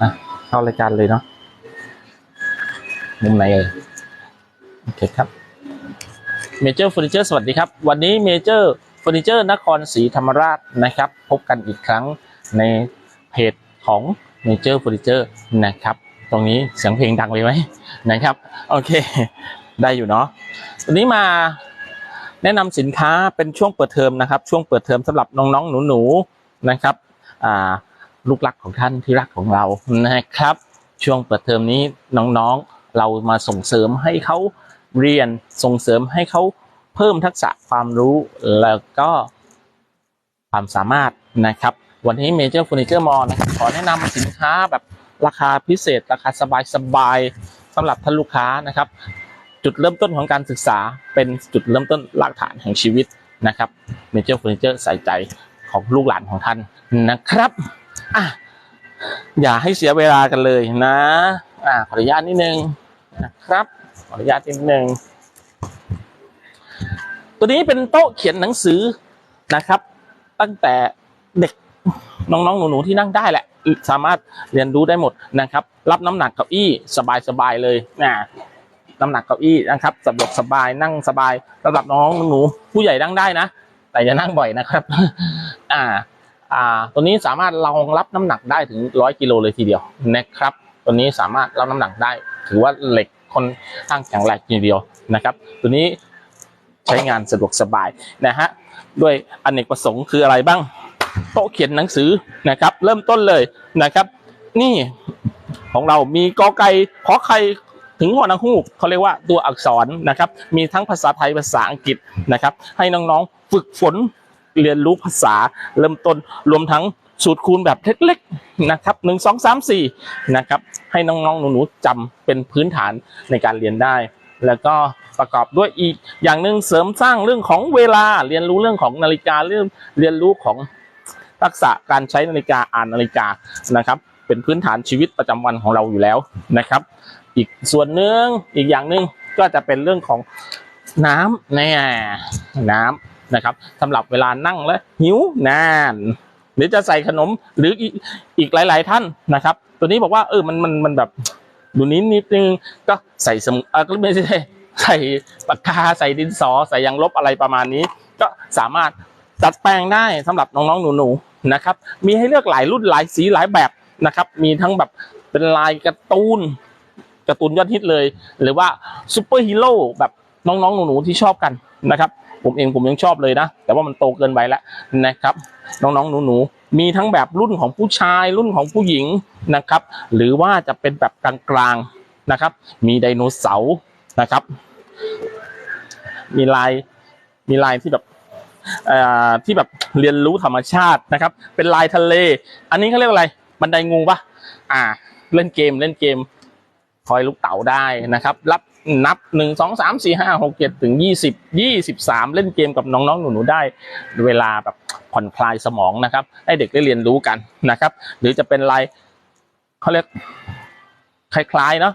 อะเข้ารายการเลยเนาะมุมไหนเอ่ยโอเคครับเมเจอร์เฟอร์นิเจอร์สวัสดีครับ วันนี้เมเจอร์เฟอร์นิเจอร์นครศรีธรรมราชนะครับ พบกันอีกครั้งในเพจของเมเจอร์เฟอร์นิเจอร์นะครับ ตรงนี้เสียงเพลงดังเลยไหมนะครับ โอเค ได้อยู่เนาะวันนี้มาแนะนำสินค้าเป็นช่วงเปิดเทอมนะครับ ช่วงเปิดเทอมสำหรับน้องๆหนูๆนะครับอ่า ลูกรักของท่านที่รักของเรานะครับ ช่วงเปิดเทอมนี้น้องๆเรามาส่งเสริมให้เขาเรียนส่งเสริมให้เขาเพิ่มทักษะความรู้แล้วก็ความสามารถนะครับ วันนี้เมเจอร์เฟอร์นิเจอร์มอลนะครับขอแนะนำสินค้าแบบราคาพิเศษ ราคาสบายๆสำหรับท่านลูกค้านะครับ จุดเริ่มต้นของการศึกษาเป็นจุดเริ่มต้นรากฐานแห่งชีวิตนะครับเมเจอร์เฟอร์นิเจอร์ใส่ใจของลูกหลานของท่านนะครับ อะอย่าให้เสียเวลากันเลยนะอะขออนุญาตนิดนึงนะครับ ขออนุญาตนิดนึงตัวนี้เป็นโต๊ะเขียนหนังสือนะครับ ตั้งแต่เด็กน้องๆ หนูๆที่นั่งได้แหละ สามารถเรียนรู้ได้หมดนะครับ รับน้ำหนักเก้าอี้สบายๆเลยนะน้ำหนักเก้าอี้นะครับสะดวกสบายนั่งสบายสำหรับน้องหนูผู้ใหญ่นั่งได้นะ แต่อย่านั่งบ่อยนะครับ อ่า อ่าตัวนี้สามารถรองรับน้ำหนักได้ถึงร้อยกิโลเลยทีเดียวนะครับตัวนี้สามารถรับน้ำหนักได้ ถือว่าเหล็กค่อนข้างแข็งแรงทีเดียวนะครับ ตัวนี้ใช้งานสะดวกสบายนะฮะด้วยอเนกประสงค์คืออะไรบ้าง โต๊ะเขียนหนังสือนะครับ เริ่มต้นเลยนะครับ นี่ของเรามีกอไก่ขอไข่ถึงหัวนังฮูกเขาเรียกว่าตัวอักษรนะครับ มีทั้งภาษาไทยภาษาอังกฤษนะครับ ให้น้องๆฝึกฝน เรียนรู้ภาษาเริ่มต้นรวมทั้งสูตรคูณแบบเล็กๆนะครับหนึ่งสองสามสี่นะครับให้น้องๆหนูๆจำเป็นพื้นฐานในการเรียนได้ แล้วก็ประกอบด้วยอีกอย่างหนึ่งเสริมสร้างเรื่องของเวลาเรียนรู้เรื่องของนาฬิกาเรื่องเรียนรู้ของทักษะการใช้นาฬิกาอ่านนาฬิกานะครับ เป็นพื้นฐานชีวิตประจำวันของเราอยู่แล้วนะครับ อีกส่วนหนึ่งอีกอย่างหนึ่งก็จะเป็นเรื่องของน้ำแน่น้ำ นะครับสำหรับเวลานั่งแล้วหิวนานหรือจะใส่ขนมหรืออีกหลาย ๆ ท่านนะครับ ตัวนี้บอกว่าเออมันมันมันแบบดูนี้นิดนึงก็ใส่สมุดเออก็ไม่ใช่ใส่ปากกาใส่ดินสอใส่ยางลบอะไรประมาณนี้ ก็สามารถจัดแปลงได้สำหรับน้องๆหนูๆนะครับ มีให้เลือกหลายรุ่นหลายสีหลายแบบนะครับ มีทั้งแบบเป็นลายการ์ตูนการ์ตูนยอดฮิตเลย หรือว่าซูเปอร์ฮีโร่แบบน้องๆหนูๆที่ชอบกันนะครับ ผมเองผมยังชอบเลยนะ แต่ว่ามันโตเกินไปแล้วนะครับ น้องๆหนูๆมีทั้งแบบรุ่นของผู้ชายรุ่นของผู้หญิงนะครับ หรือว่าจะเป็นแบบกลางๆนะครับ มีไดโนเสาร์นะครับ มีลายมีลายที่แบบที่แบบเรียนรู้ธรรมชาตินะครับ เป็นลายทะเล อันนี้เขาเรียกว่าอะไรบันไดงูปะอ่า เล่นเกมเล่นเกม คอยลูกเต๋าได้นะครับ รับ นับหนึ่งสองสามสี่ห้าหกเจ็ดถึงยี่สิบยี่สิบสามเล่นเกมกับน้องๆ หนูๆได้เวลาแบบผ่อนคลายสมองนะครับ ให้เด็กได้เรียนรู้กันนะครับ หรือจะเป็นลายเขาเรียกคล้ายๆเนาะ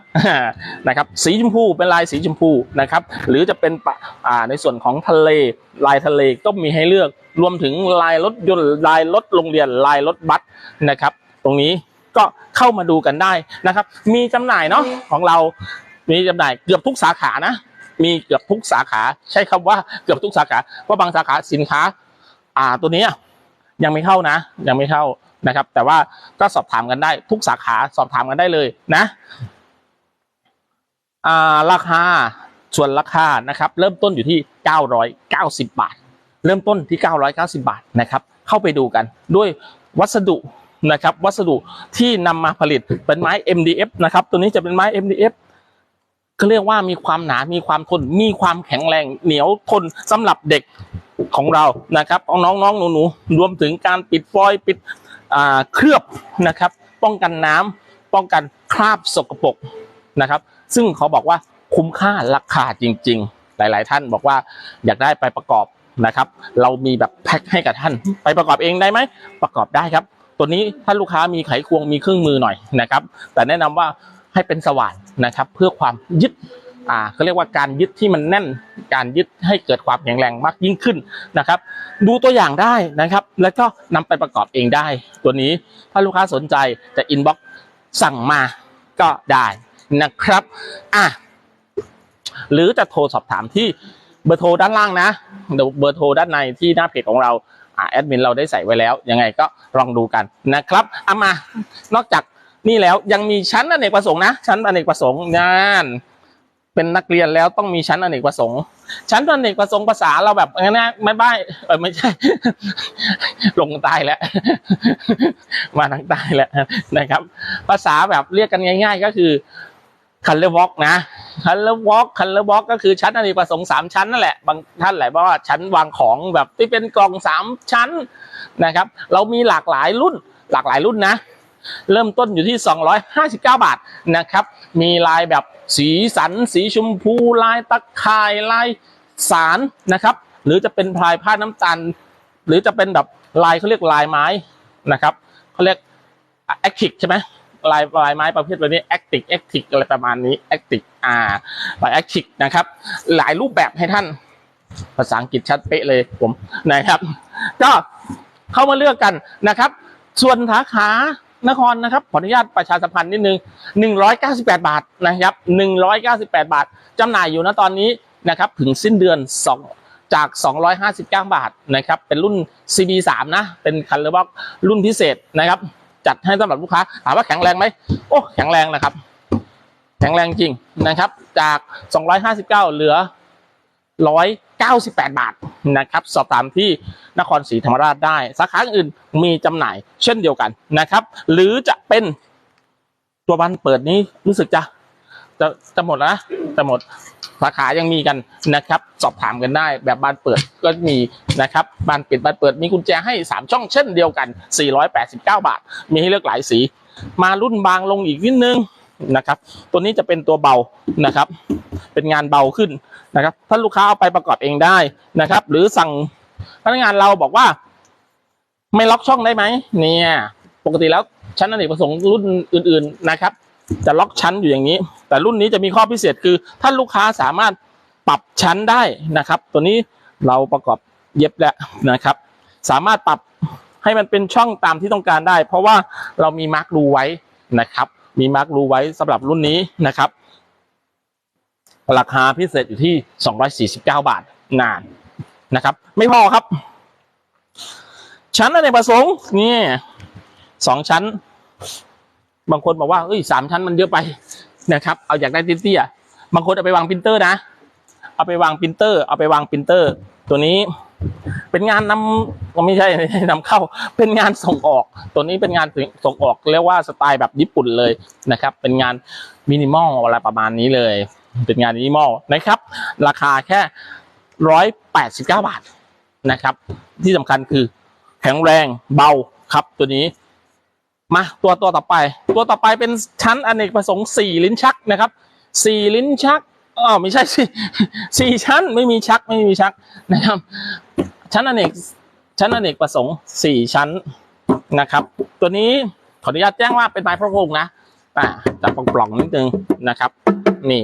นะครับสีชมพูเป็นลายสีชมพูนะครับหรือจะเป็นปะอ่าในส่วนของทะเลลายทะเลก็มีให้เลือกรวมถึงลายรถยนต์ลายรถโรงเรียนลายรถบัสนะครับ ตรงนี้ก็เข้ามาดูกันได้นะครับ มีจำหน่ายเนาะของเรา มีจำหน่ายเกือบทุกสาขานะ มีเกือบทุกสาขา ใช้คำว่าเกือบทุกสาขา เพราะบางสาขาสินค้า อ่าตัวนี้ยังไม่เข้านะ ยังไม่เข้านะครับ แต่ว่าก็สอบถามกันได้ทุกสาขาสอบถามกันได้เลยนะอ่าราคาส่วนราคานะครับ เริ่มต้นอยู่ที่ 990 บาท เริ่มต้นที่ 990 บาทนะครับ เข้าไปดูกันด้วยวัสดุนะครับวัสดุที่นำมาผลิตเป็นไม้ MDF นะครับตัวนี้จะเป็นไม้ MDF ก็เรียกว่ามีความหนา มีความทน มีความแข็งแรง เหนียวทนสำหรับเด็กของเรานะครับน้องน้องๆหนูๆรวมถึงการปิดฟอยล์ปิดเคลือบนะครับ ป้องกันน้ำป้องกันคราบสกปรกนะครับ ซึ่งเขาบอกว่าคุ้มค่าราคาจริง ๆ หลายๆ ท่านบอกว่าอยากได้ไปประกอบนะครับ เรามีแบบแพ็คให้กับท่าน ไปประกอบเองได้ไหมประกอบได้ครับ ตัวนี้ถ้าลูกค้ามีไขควงมีเครื่องมือหน่อยนะครับ แต่แนะนำว่าให้เป็นสว่านนะครับ เพื่อความยึดอ่าเขาเรียกว่าการยึดที่มันแน่นการยึดให้เกิดความแข็งแรงมากยิ่งขึ้นนะครับ ดูตัวอย่างได้นะครับ แล้วก็นำไปประกอบเองได้ ตัวนี้ถ้าลูกค้าสนใจจะอินบ็อกซ์สั่งมาก็ได้นะครับอะหรือจะโทรสอบถามที่เบอร์โทรด้านล่างนะเดี๋ยวเบอร์โทรด้านในที่หน้าเพจของเราอ่าแอดมินเราได้ใส่ไว้แล้ว ยังไงก็ลองดูกันนะครับเอามานอกจาก นี่แล้วยังมีชั้นอเนกประสงค์นะชั้นอเนกประสงค์งานเป็นนักเรียนแล้วต้องมีชั้นอเนกประสงค์ ชั้นอเนกประสงค์ภาษาเราแบบงั้นนะไม่ใบ้เออไม่ใช่ ลงใต้แล้ว มาทางใต้แล้วนะครับ ภาษาแบบเรียกกันง่าย ๆ ก็คือคันเลวอกนะคันเลวอกคันเลวอกก็คือชั้นอเนกประสงค์สามชั้นนั่นแหละบางท่านหลายบอกว่าชั้นวางของแบบที่เป็นกล่องสามชั้นนะครับ เรามีหลากหลายรุ่น หลากหลายรุ่นนะ เริ่มต้นอยู่ที่ 259 บาทนะครับ มีลายแบบสีสัน สีชมพูลายตะข่ายลายสารนะครับ หรือจะเป็นพลายผ้าน้ำตาลหรือจะเป็นแบบลายเขาเรียกลายไม้นะครับเขาเรียกแอคทิกใช่ไหมลายลายไม้ประเภทแบบนี้แอคติกแอคติกอะไรประมาณนี้แอคติกอ่าลายแอคติกนะครับ หลายรูปแบบให้ท่าน ภาษาอังกฤษชัดเป๊ะเลยผมนะครับ ก็เข้ามาเลือกกันนะครับ ส่วนสาขา นครนะครับขออนุญาตประชาสัมพันธ์นิดนึง 198 บาทนะครับ 198 บาทจำหน่ายอยู่นะตอนนี้นะครับถึงสิ้นเดือน 2 จาก 259 บาทนะครับเป็นรุ่น CB3 นะเป็นคันเลอร์บ็อกรุ่นพิเศษนะครับ จัดให้สำหรับลูกค้าถามว่าแข็งแรงไหมโอ้แข็งแรงนะครับ แข็งแรงจริงนะครับ จาก 259 เหลือ 198 บาทนะครับสอบถามที่นครศรีธรรมราชได้ สาขาอื่นมีจำหน่ายเช่นเดียวกันนะครับ หรือจะเป็นตัวบันเปิดนี้รู้สึกจะจะจะหมดนะจะหมดสาขายังมีกันนะครับ สอบถามกันได้แบบบานเปิดก็มีนะครับบานปิดบานเปิดมีกุญแจให้ 3 ช่องเช่นเดียวกัน 489 บาท มีให้เลือกหลายสี มารุ่นบางลงอีกนิดนึง นะครับ ตัวนี้จะเป็นตัวเบานะครับ เป็นงานเบาขึ้นนะครับถ้าลูกค้าเอาไปประกอบเองได้นะครับ หรือสั่งพนักงานเราบอกว่า ไม่ล็อกช่องได้ไหมเนี่ยปกติแล้วชั้นอเนกประสงค์รุ่นอื่น ๆนะครับ จะล็อกชั้นอยู่อย่างนี้ แต่รุ่นนี้จะมีข้อพิเศษคือถ้าลูกค้าสามารถปรับชั้นได้นะครับ ตัวนี้เราประกอบเย็บแล้วนะครับ สามารถปรับให้มันเป็นช่องตามที่ต้องการได้ เพราะว่าเรามีมาร์กรูไว้นะครับ มีมาร์กรูไว้สำหรับรุ่นนี้นะครับ ราคาพิเศษอยู่ที่ 249 บาทนานนะครับ ไม่พอครับ ชั้นอเนกประสงค์นี่สองชั้น บางคนบอกว่าเอ้ยสามชั้นมันเยอะไปนะครับ เอาอยากได้เตี้ยๆบางคนเอาไปวางปรินเตอร์นะ เอาไปวางปรินเตอร์ เอาไปวางปรินเตอร์ ตัวนี้ เป็นงานนำก็ไม่ใช่ไม่ใช่นำเข้า เป็นงานส่งออก ตัวนี้เป็นงานส่งออกเรียกว่าสไตล์แบบญี่ปุ่นเลยนะครับ เป็นงานมินิมอลอะไรประมาณนี้เลย เป็นงานมินิมอลนะครับ ราคาแค่ร้อยแปดสิบเก้าบาทนะครับ ที่สำคัญคือแข็งแรงเบาครับตัวนี้มาตัวตัวต่อไป ตัวต่อไปเป็นชั้นอเนกประสงค์สี่ลิ้นชักนะครับสี่ลิ้นชัก อ๋อไม่ใช่สิสี่ชั้นไม่มีชักไม่มีชักนะครับ ชั้นอเนกชั้นอเนกประสงค์สี่ชั้นนะครับ ตัวนี้ขออนุญาตแจ้งว่าเป็นไม้พระพรหมนะอ่าจะปล่องๆนิดนึงนะครับ นี่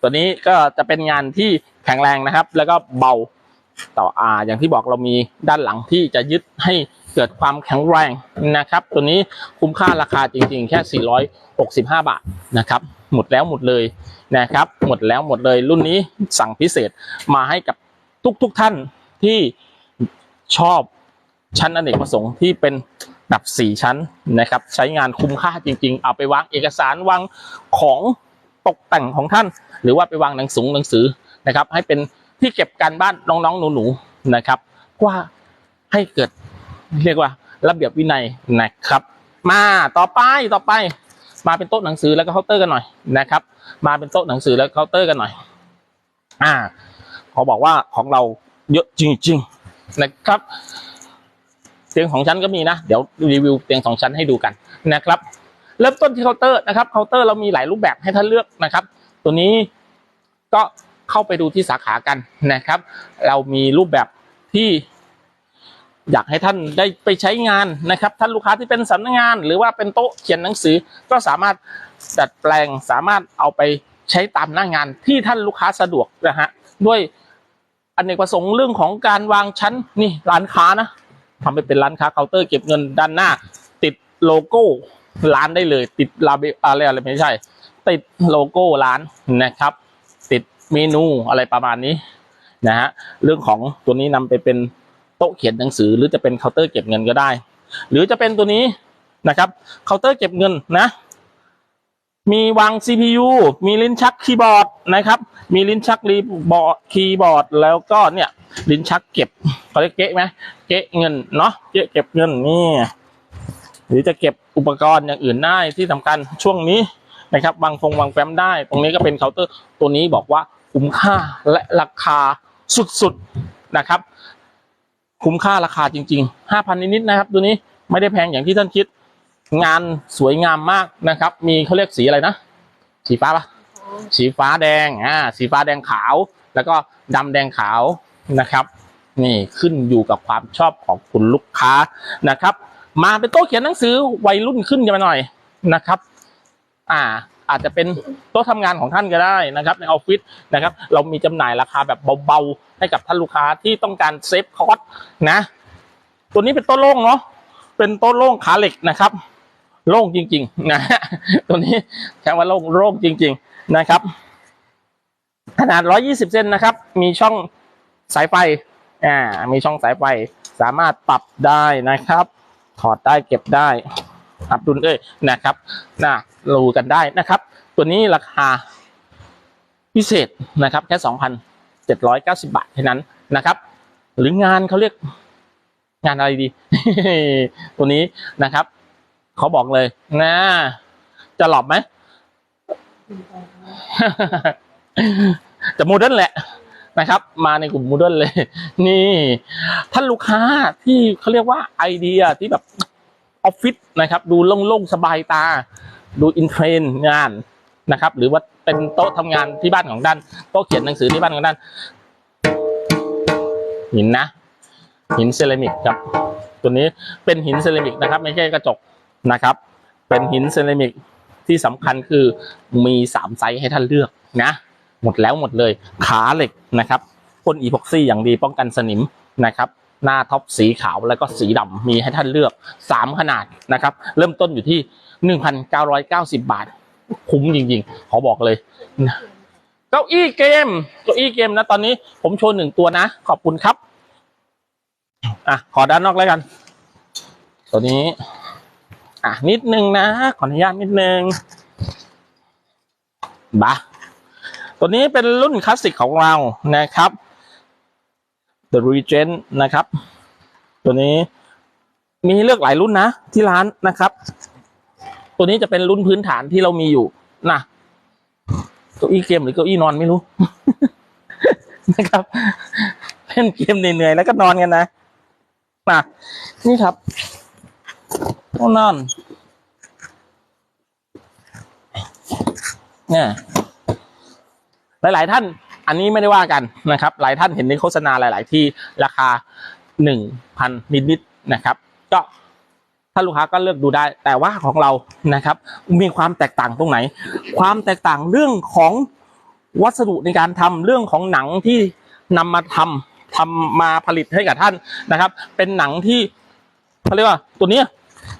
ตัวนี้ก็จะเป็นงานที่แข็งแรงนะครับ แล้วก็เบาต่ออ่าอย่างที่บอกเรามีด้านหลังที่จะยึดให้ เกิดความแข็งแรงนะครับ ตัวนี้คุ้มค่าราคาจริงๆ แค่ 465 บาทนะครับ หมดแล้วหมดเลยนะครับ หมดแล้วหมดเลยรุ่นนี้สั่งพิเศษมาให้กับทุกๆทท่านที่ชอบชั้นอเนกประสงค์ที่เป็นแบบสี่ชั้นนะครับ ใช้งานคุ้มค่าจริง ๆ เอาไปวางเอกสารวางของตกแต่งของท่าน หรือว่าไปวางหนังสือหนังสือนะครับ ให้เป็นที่เก็บการบ้านน้องๆหนูๆนะครับ ว่าให้เกิด เรียกว่า ระเบียบวินัยนะครับ มาต่อไปต่อไป มาเป็นโต๊ะหนังสือแล้วก็เคาน์เตอร์กันหน่อยนะครับ มาเป็นโต๊ะหนังสือแล้วเคาน์เตอร์กันหน่อย อ่าเขาบอกว่าของเราเยอะจริง ๆนะครับ เตียงของชั้นก็มีนะ เดี๋ยวรีวิวเตียงสองชั้นให้ดูกันนะครับ เริ่มต้นที่เคาน์เตอร์นะครับเคาน์เตอร์เรามีหลายรูปแบบให้ท่านเลือกนะครับ ตัวนี้ก็เข้าไปดูที่สาขากันนะครับ เรามีรูปแบบที่ อยากให้ท่านได้ไปใช้งานนะครับ ท่านลูกค้าที่เป็นสำนักงาน หรือว่าเป็นโต๊ะเขียนหนังสือ ก็สามารถดัดแปลงสามารถเอาไปใช้ตามหน้างานที่ท่านลูกค้าสะดวกนะฮะด้วยอนเนกประสงค์เรื่องของการวางชั้นนี่ร้านค้านะทำไปเป็นร้านค้าเคาน์เตอร์เก็บเงินด้านหน้า ติดโลโก้ร้านได้เลย ติดลาเบอะไรอะไรไม่ใช่ ติดโลโก้ร้านนะครับ ติดเมนูอะไรประมาณนี้นะฮะเรื่องของตัวนี้นำไปเป็น โต๊ะเขียนหนังสือ หรือจะเป็นเคาน์เตอร์เก็บเงินก็ได้ หรือจะเป็นตัวนี้นะครับเคาน์เตอร์เก็บเงินนะ มีวาง CPU มีลิ้นชักคีย์บอร์ดนะครับ มีลิ้นชักรีบอร์ดคีย์บอร์ดแล้วก็เนี่ยลิ้นชักเก็บเขาเรียกเก๊ะไหมเก๊ะเงินเนาะเก๊ะเก็บเงินนี่หรือจะเก็บอุปกรณ์อย่างอื่นได้ที่สำคัญช่วงนี้นะครับวางฟงวางแฟ้มได้ ตรงนี้ก็เป็นเคาน์เตอร์ตัวนี้บอกว่าคุ้มค่าและราคาสุดๆนะครับ คุ้มค่าราคาจริงๆห้าพันนิดๆนะครับ ตัวนี้ไม่ได้แพงอย่างที่ท่านคิด งานสวยงามมากนะครับ มีเขาเรียกสีอะไรนะ สีฟ้าปะสีฟ้าแดงอ่าสีฟ้าแดงขาว แล้วก็ดำแดงขาวนะครับ นี่ขึ้นอยู่กับความชอบของคุณลูกค้านะครับ มาเป็นโต๊ะเขียนหนังสือวัยรุ่นขึ้นกันมาหน่อยนะครับ อ่า อาจจะเป็นโต๊ะทำงานของท่านก็ได้นะครับในออฟฟิศนะครับ เรามีจำหน่ายราคาแบบเบาๆ ให้กับท่านลูกค้าที่ต้องการเซฟคอสนะ ตัวนี้เป็นโต๊ะโล่งเนาะเป็นโต๊ะโล่งขาเหล็กนะครับ โล่งจริง ๆ นะตัวนี้ใช้ว่าโล่งโล่งจริง ๆนะครับ ขนาด 120 เซนนะครับ มีช่องสายไฟอ่ามีช่องสายไฟสามารถปรับได้นะครับ ถอดได้เก็บได้ อับดุลเอ้ยนะครับนะรู้กันได้นะครับ ตัวนี้ราคาพิเศษนะครับแค่ 2,790 บาทเท่านั้นนะครับ หรืองานเขาเรียกงานอะไรดี ตัวนี้นะครับเขาบอกเลยนะจะหลอบไหมจะโมเดิร์นแหละนะครับ มาในกลุ่มโมเดิร์นเลย นี่ ท่านลูกค้าที่เขาเรียกว่าไอเดียที่แบบ ออฟฟิศนะครับ ดูโล่งๆสบายตา ดูอินเทรนงานนะครับ หรือว่าเป็นโต๊ะทำงานที่บ้านของด้านโต๊ะเขียนหนังสือที่บ้านของด้านหินนะ หินเซรามิกครับ ตัวนี้เป็นหินเซรามิกนะครับ ไม่ใช่กระจกนะครับ เป็นหินเซรามิกที่สำคัญคือมีสามไซส์ให้ท่านเลือกนะ หมดแล้วหมดเลยขาเหล็กนะครับพ่นอีพ็อกซี่อย่างดีป้องกันสนิมนะครับ หน้าท็อปสีขาวแล้วก็สีดำมีให้ท่านเลือกสามขนาดนะครับ เริ่มต้นอยู่ที่หนึ่งพันเก้าร้อยเก้าสิบบาท คุ้มจริงๆ ขอบอกเลยเก้าอี้เกมเก้าอี้เกมนะตอนนี้ผมโชว์หนึ่งตัวนะ ขอบคุณครับ อะ ขอด้านนอกแล้วกัน ตัวนี้ อะ นิดนึงนะ ขออนุญาตนิดนึงบะตัวนี้เป็นรุ่นคลาสสิกของเรานะครับ The Regent นะครับ ตัวนี้มีเลือกหลายรุ่นนะ ที่ร้านนะครับ ตัวนี้จะเป็นรุ่นพื้นฐานที่เรามีอยู่นะเก้าอี้เกมหรือเก้าอี้นอนไม่รู้ นะครับเล่นเกมเหนื่อยๆแล้วก็นอนกันนะนะนี่ครับต้องนอนเนี่ยหลายๆท่าน อันนี้ไม่ได้ว่ากันนะครับ หลายท่านเห็นในโฆษณาหลาย ๆ ที่ราคาหนึ่งพันนิด ๆ นะครับก็ถ้าลูกค้าก็เลือกดูได้ แต่ว่าของเรานะครับ มีความแตกต่างตรงไหน ความแตกต่างเรื่องของวัสดุในการทำเรื่องของหนังที่นำมาทำทำมาผลิตให้กับท่านนะครับ เป็นหนังที่เขาเรียกว่าตัวนี้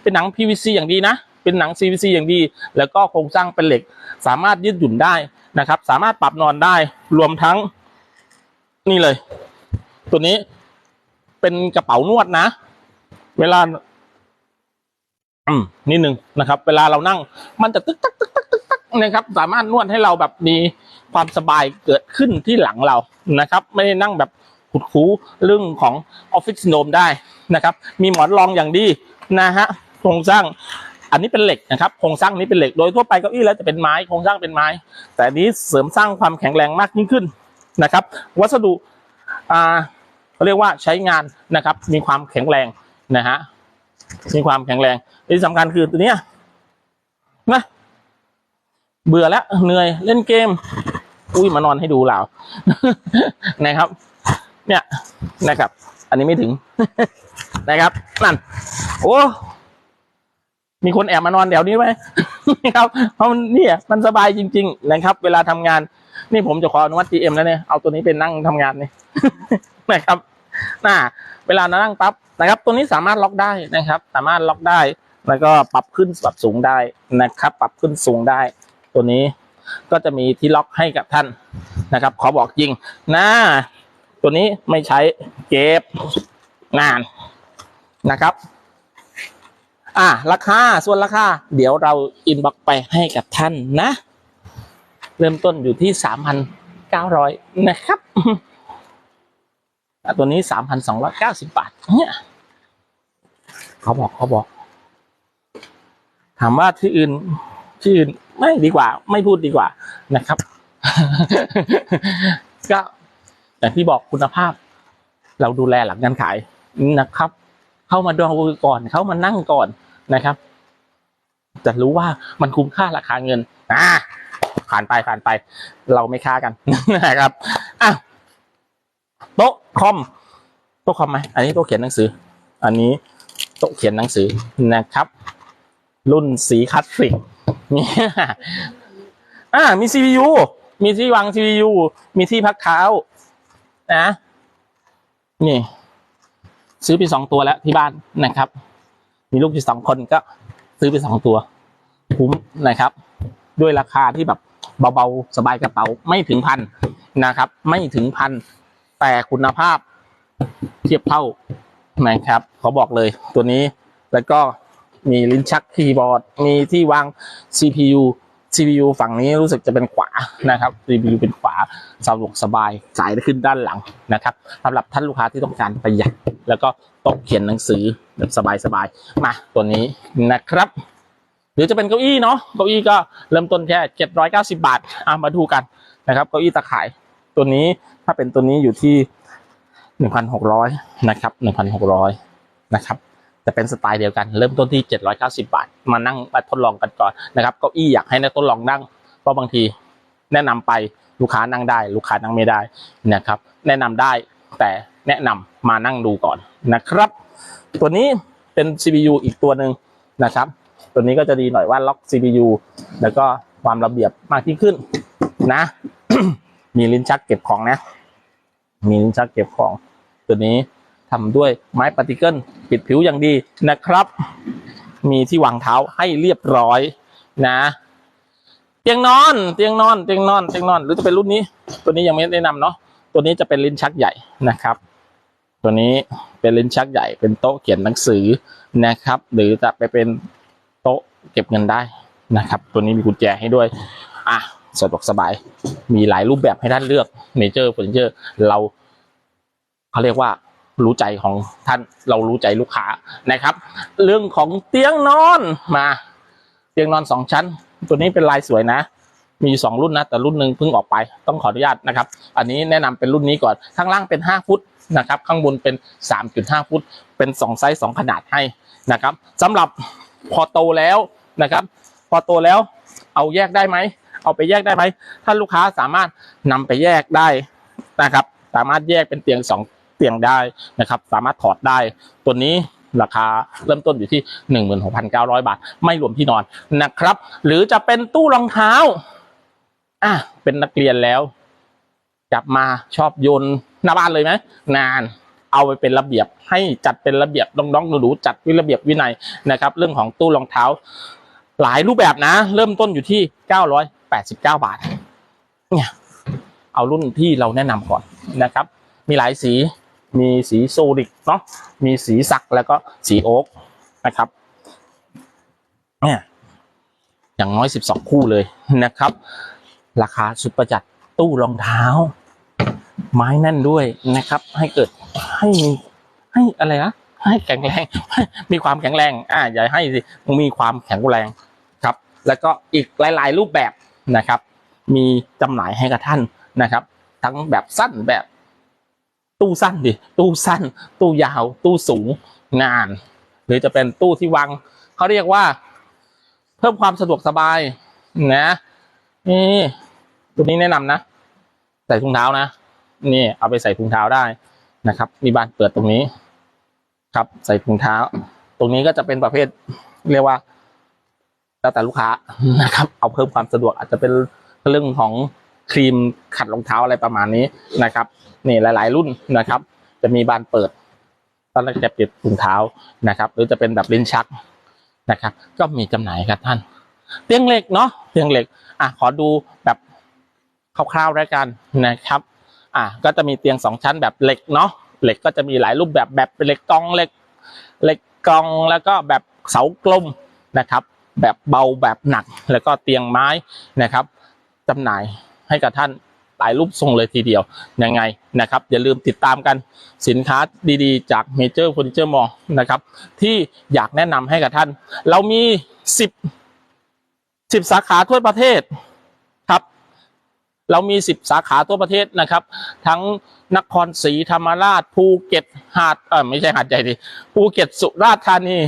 เป็นหนัง PVC อย่างดีนะ เป็นหนัง CVC อย่างดี แล้วก็โครงสร้างเป็นเหล็ก สามารถยืดหยุ่นได้ นะครับ สามารถปรับนอนได้รวมทั้งนี่เลย ตัวนี้เป็นกระเป๋านวดนะ เวลา อืมนิดนึงนะครับ เวลาเรานั่ง มันจะตึกตักตึกตักตึกตักนะครับ สามารถนวดให้เราแบบมีความสบายเกิดขึ้นที่หลังเรานะครับ ไม่ได้นั่งแบบขุดคูเรื่องของออฟฟิศซินมได้นะครับ มีหมอนรองอย่างดีนะฮะโครงสร้าง อันนี้เป็นเหล็กนะครับโครงสร้างนี้เป็นเหล็กโดยทั่วไปเก้าอี้แล้วจะเป็นไม้โครงสร้างเป็นไม้ แต่อันนี้เสริมสร้างความแข็งแรงมากยิ่งขึ้นนะครับ วัสดุอ่าเขาเรียกว่าใช้งานนะครับ มีความแข็งแรงนะฮะมีความแข็งแรงที่สำคัญคือตัวเนี้ยนะเบื่อแล้วเหนื่อยเล่นเกม อุ้ยมานอนให้ดูเหล่านะครับ เนี่ยนะครับ อันนี้ไม่ถึงนะครับ นั่น โอ้ มีคนแอบมานอนแถวนี้ไหมนะครับเพราะมันเนี่ยมันสบายจริง ๆ นะครับ เวลาทำงาน นี่ผมจะขออนุมัติ GM แล้วเนี่ยเอาตัวนี้เป็นนั่งทำงานนี่นะครับน่าเวลานั่งปั๊บนะครับ ตัวนี้สามารถล็อกได้นะครับ สามารถล็อกได้ แล้วก็ปรับขึ้นปรับสูงได้นะครับ ปรับขึ้นสูงได้ ตัวนี้ก็จะมีที่ล็อกให้กับท่านนะครับ ขอบอกจริงนะตัวนี้ไม่ใช้เก็บงานนะครับ อ่าราคาส่วนราคาเดี๋ยวเราอินบ็อกไปให้กับท่านนะ เริ่มต้นอยู่ที่สามพันเก้าร้อยนะครับตัวนี้สามพันสองร้อยเก้าสิบบาทเนี่ยเขาบอกเขาบอก ถามว่าที่อื่นที่อื่นไม่ดีกว่า ไม่พูดดีกว่านะครับ ก็อย่ที่บอกคุณภาพ เราดูแลหลังการขายนะครับ เข้ามาดูก่อน เข้ามานั่งก่อน นะครับ จะรู้ว่ามันคุ้มค่าราคาเงินอ่าผ่านไปผ่านไป เราไม่ค้ากันนะครับอะโต๊ะคอมโต๊ะคอมไหมอันนี้โต๊ะเขียนหนังสือ อันนี้โต๊ะเขียนหนังสือนะครับ รุ่นสีคลาสสิกนี่อ่ามี CPU มีที่วาง CPU มีที่พักเท้านะ นี่ ซื้อไปสองตัวแล้วที่บ้านนะครับ มีลูกที่สองคนก็ซื้อไปสองตัวคุ้มนะครับ ด้วยราคาที่แบบเบาๆ สบายกระเป๋าไม่ถึงพันนะครับ ไม่ถึงพันแต่คุณภาพเทียบเท่านะครับเขาบอกเลยตัวนี้แล้วก็มีลิ้นชักคีย์บอร์ด มีที่วาง CPU CPU ฝั่งนี้รู้สึกจะเป็นขวานะครับ CPU เป็นขวาสะดวกสบายสายขึ้นด้านหลังนะครับสำหรับท่านลูกค้าที่ต้องการประหยัด แล้วก็โต๊ะเขียนหนังสือแบบสบายๆมาตัวนี้นะครับหรือจะเป็นเก้าอี้เนาะเก้าอี้ก็เริ่มต้นแค่เจ็ดร้อยเก้าสิบาทอะมาดูกันนะครับเก้าอี้ตะข่ายตัวนี้ถ้าเป็นตัวนี้อยู่ที่หนึ่งพันหกร้อยนะครับหนึ่งพันหกร้อยนะครับ จะเป็นสไตล์เดียวกัน เริ่มต้นที่เจ็ดร้อยเก้าสิบาท มานั่งมาทดลองกันก่อนนะครับเก้าอี้อยากให้นักทดลองนั่งเพราะบางทีแนะนำไปลูกค้านั่งได้ ลูกค้านั่งไม่ได้นะครับ แนะนำได้แต่แนะนำมานั่งดูก่อนนะครับ ตัวนี้เป็น CPU อีกตัวหนึ่งนะครับ ตัวนี้ก็จะดีหน่อยว่าล็อก CPU แล้วก็ความระเบียบมากที่ขึ้นนะ มีลิ้นชักเก็บของนะ มีลิ้นชักเก็บของ ตัวนี้ ทำด้วยไม้ปาร์ติเกิลปิดผิวอย่างดีนะครับ มีที่วางเท้าให้เรียบร้อยนะ เตียงนอน เตียงนอน เตียงนอน เตียงนอน หรือจะเป็นรุ่นนี้ ตัวนี้ยังไม่แนะนำเนาะ ตัวนี้จะเป็นลิ้นชักใหญ่นะครับ ตัวนี้เป็นลิ้นชักใหญ่ เป็นโต๊ะเขียนหนังสือนะครับ หรือจะไปเป็นโต๊ะเก็บเงินได้นะครับ ตัวนี้มีกุญแจให้ด้วย อะสะดวกสบาย มีหลายรูปแบบให้ท่านเลือกเนเจอร์เฟอร์นิเจอร์เราเขาเรียกว่า รู้ใจของท่านเรารู้ใจลูกค้านะครับ เรื่องของเตียงนอนมา เตียงนอนสองชั้น ตัวนี้เป็นลายสวยนะ มีสองรุ่นนะ แต่รุ่นหนึ่งเพิ่งออกไปต้องขออนุญาตนะครับ อันนี้แนะนำเป็นรุ่นนี้ก่อนข้างล่างเป็นห้าฟุตนะครับ ข้างบนเป็นสามจุดห้าฟุต เป็นสองไซส์สองขนาดให้นะครับสำหรับพอโตแล้วนะครับ พอโตแล้วเอาแยกได้ไหมเอาไปแยกได้ไหมถ้าลูกค้าสามารถนำไปแยกได้นะครับ สามารถแยกเป็นเตียงสอง เตียงได้นะครับ สามารถถอดได้ ตัวนี้ราคาเริ่มต้นอยู่ที่หนึ่งหมื่นหกพันเก้าร้อยบาท ไม่รวมที่นอนนะครับ หรือจะเป็นตู้รองเท้าอะเป็นนักเรียนแล้วจับมาชอบโยนหน้าบ้านเลยไหมนานเอาไปเป็นระเบียบให้จัดเป็นระเบียบน้องๆหนูๆจัดวิระเบียบวินัยนะครับ เรื่องของตู้รองเท้า หลายรูปแบบนะ เริ่มต้นอยู่ที่ 989 บาทเนี่ยเอารุ่นที่เราแนะนำก่อนนะครับ มีหลายสี มีสีโซลิกเนาะมีสีสักแล้วก็สีโอ๊กนะครับเนี่ยอย่างน้อย 12 คู่เลยนะครับ ราคาสุดประจัดตู้รองเท้า ไม้แน่นด้วยนะครับ ให้เกิดให้มีให้อะไรนะให้แข็งแรง มีความแข็งแรง อ่าอย่าให้สิมีความแข็งแรงครับ แล้วก็อีกหลาย ๆ รูปแบบนะครับ มีจำหน่ายให้กับท่านนะครับ ทั้งแบบสั้นแบบ ตู้สั้นดิตู้สั้น ตู้ยาว ตู้สูงงาน หรือจะเป็นตู้ที่วางเขาเรียกว่า เพิ่มความสะดวกสบายนะนี่ตัวนี้แนะนำนะใส่ถุงเท้านะนี่เอาไปใส่ถุงเท้าได้นะครับ มีบานเปิดตรงนี้ ครับใส่ถุงเท้า ตรงนี้ก็จะเป็นประเภทเรียกว่าแล้วแต่ลูกค้านะครับ เอาเพิ่มความสะดวกอาจจะเป็นเรื่องของ ครีมขัดรองเท้าอะไรประมาณนี้นะครับนี่หลาย ๆ รุ่นนะครับ จะมีบานเปิดตอนแรกจะปิดถุงเท้านะครับ หรือจะเป็นแบบลิ้นชักนะครับ ก็มีจำหน่ายครับท่าน เตียงเหล็กเนาะเตียงเหล็กอะขอดูแบบคร่าวๆแล้วกันนะครับ อะก็จะมีเตียงสองชั้นแบบเหล็กเนาะเหล็กก็จะมีหลายรูปแบบแบบเป็นเหล็กกองเหล็กเหล็กกองแล้วก็แบบเสากลมนะครับ แบบเบาแบบหนักแล้วก็เตียงไม้นะครับจำหน่าย ให้กับท่านหลายรูปทรงเลยทีเดียวยังไงนะครับ อย่าลืมติดตามกันสินค้าดีๆ จากเมเจอร์เฟอร์นิเจอร์มอลนะครับ ที่อยากแนะนำให้กับท่าน เรามีสิบสิบสาขาทั่วประเทศครับ เรามีสิบสาขาทั่วประเทศนะครับ ทั้งนครศรีธรรมราชภูเก็ตหาดเออไม่ใช่หาดใหญ่ดิภูเก็ตสุราษฎร์ธานี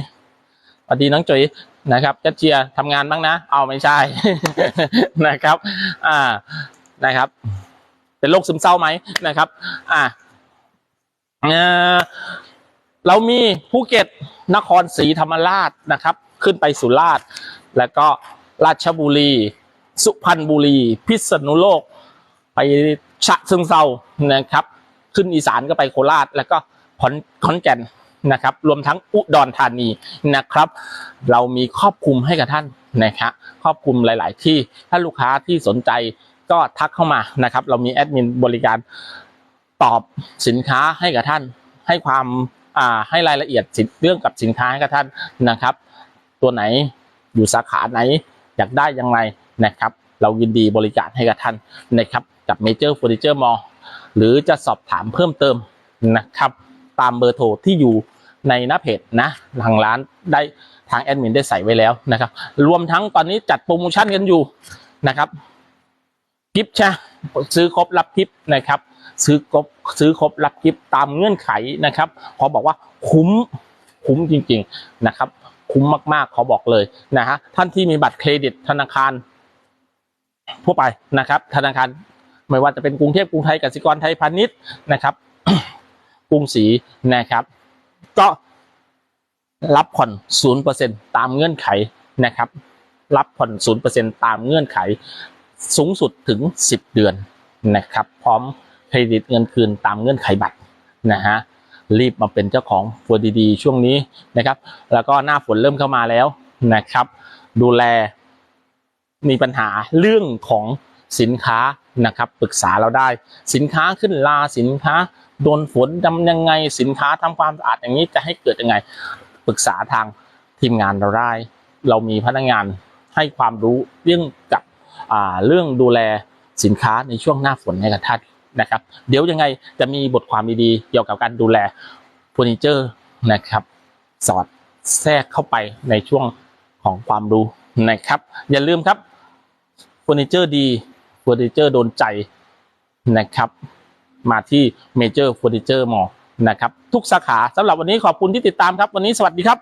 สวัสดีน้องจุ๋ย นะครับจัดเจียร์ทำงานบ้างนะ เอาไม่ใช่นะครับ อ่านะครับ เป็นโรคซึมเศร้าไหมนะครับ อ่าเออเรามีภูเก็ตนครศรีธรรมราชนะครับ ขึ้นไปสุราษฎร์แล้วก็ราชบุรี สุพรรณบุรี พิษณุโลก ไปฉะเชิงเซานะครับ ขึ้นอีสานก็ไปโคราช แล้วก็ขอนขอนแก่น นะครับ รวมทั้งอุดรธานีนะครับ เรามีครอบคลุมให้กับท่านนะครับครอบคลุมหลาย ๆ ที่ถ้าลูกค้าที่สนใจก็ทักเข้ามานะครับ เรามีแอดมินบริการตอบสินค้าให้กับท่าน ให้ความอ่าให้รายละเอียดเรื่องกับสินค้าให้กับท่านนะครับ ตัวไหนอยู่สาขาไหนอยากได้อยังไงนะครับ เรายินดีบริการให้กับท่านนะครับ กับเมเจอร์เฟอร์นิเจอร์มอลหรือจะสอบถามเพิ่มเติมนะครับ ตามเบอร์โทรที่อยู่ในหน้าเพจนะทางร้านได้ทางแอดมินได้ใส่ไว้แล้วนะครับ รวมทั้งตอนนี้จัดโปรโมชั่นกันอยู่นะครับกิฟต์ใช่ซื้อครบรับกิฟต์นะครับ ซื้อครบซื้อครบรับกิฟต์ตามเงื่อนไขนะครับขอบอกว่าคุ้มคุ้มจริง ๆนะครับ คุ้มมากๆขอบอกเลยนะฮะท่านที่มีบัตรเครดิตธนาคารทั่วไปนะครับ ธนาคารไม่ว่าจะเป็นกรุงเทพกรุงไทยกสิกรไทยพาณิชย์นะครับ กรุงศรีนะครับ ก็รับผ่อนศูนย์เปอร์เซ็นตามเงื่อนไขนะครับ รับผ่อนศูนย์เปอร์เซ็นตามเงื่อนไข สูงสุดถึงสิบเดือนนะครับ พร้อมเครดิตเงินคืนตามเงื่อนไขบัตรนะฮะรีบมาเป็นเจ้าของฟัวดีๆ ช่วงนี้นะครับ แล้วก็หน้าฝนเริ่มเข้ามาแล้วนะครับ ดูแลมีปัญหาเรื่องของ สินค้านะครับปรึกษาเราได้ สินค้าขึ้นลาสินค้าโดนฝนทำยังไงสินค้าทำความสะอาดอย่างนี้จะให้เกิดยังไงปรึกษาทางทีมงานเราได้ เรามีพนักงานให้ความรู้เรื่องกับอ่าเรื่องดูแลสินค้าในช่วงหน้าฝนให้กับท่านนะครับ เดี๋ยวยังไงจะมีบทความดีๆเกี่ยวกับการดูแลเฟอร์นิเจอร์นะครับ สอดแทรกเข้าไปในช่วงของความรู้นะครับ อย่าลืมครับเฟอร์นิเจอร์ดี อร์นิเจอร์โดนใจนะครับ มาที่เมเจอร์เฟอร์นิเจอร์มอลนะครับ ทุกสาขาสำหรับวันนี้ขอบคุณที่ติดตามครับ วันนี้สวัสดีครับ